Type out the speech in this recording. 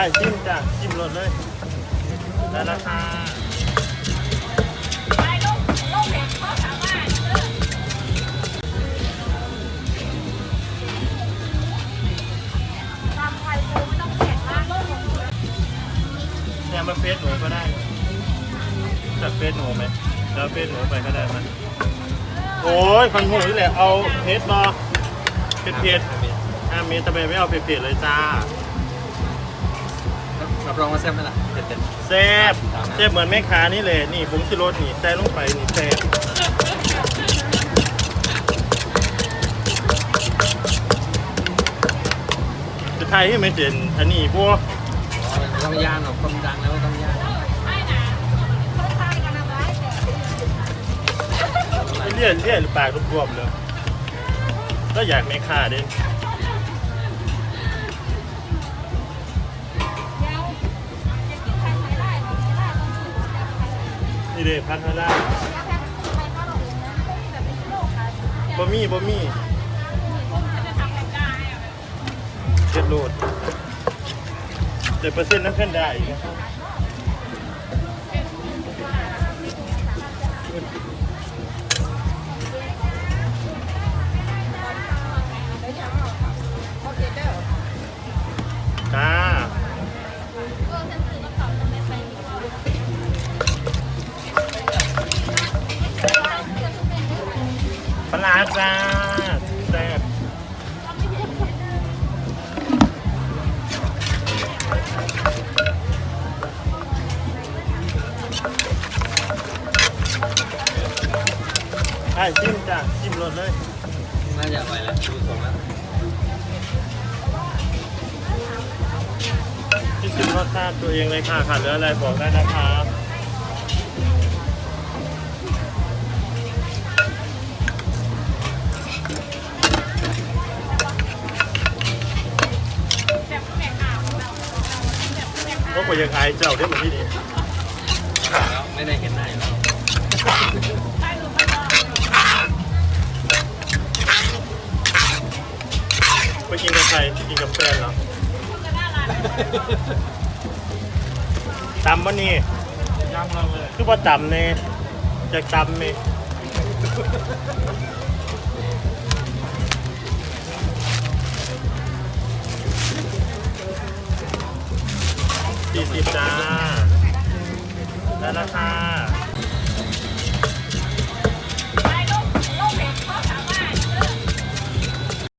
ช่จิ้มจ้ะจิ้มรสเลยได้ราคาเห็นเขาถามว่าเออตำไข่ปูไม่ต้องเผ็ดมากแซมมาเฟซหนูก็ได้จัดเฟซหนูไหมแล้วเฟซหนูไปก็ได้มันโอ้ยคนหูนี่แหละเอาเพชรมาเผ็ดเผ็ดๆห้าเมตรทำไมไม่เอาเผ็ดเผ็ดๆเลยจ้า รับรองว่าแซ่บไหมล่ะเด็ดเด็ดแซ่บแซ่บเหมือนแม่ค้านี่เลยนี่ผงชูรสนี่ใส่ลงไปนี่แซ่บจะไทยให้ไม่เห็นอันนี้พวกไม่ต้องย่างหรอกคนดังแล้วไม่ต้องย่างไม่นะเขาทานกันอะไรแต่เลี่ยนเลี่ยนปากรวมๆเลยก็อยากแม่ค้าเด้ นี่เด้พัทล่าแล้วแพ็คไปก็เราเองนะพวกนี้แบะมี่บะมี่พวกจะทำรายการให้อะเจ็ดโลดเจ็ดเปอร์เซ็นต์นั่นขึ้นได้อีกนะครับ ปลาจ้าแซ่บใช่จิ้มจ้ะจิ้มรสเลย น่าจะไหวแล้วดูทรงแล้วที่ชิมรสชาติตัวเองเลยค่ะขาดเหลืออะไรบอกได้นะครับ ก็ควรยังอายเจ้าได้เหมือนที่นี่แล้วไม่ได้เห็นหน้าอยู่แล้วใช่หรือไม่ก็ไปกินกับใครกินกับแฟนเหรอคุณจะน่ารักตำวะนี่ย่างเราเลยคือว่าตำเน่จากตำเน่ สี่สิบจ้าแล้วราคา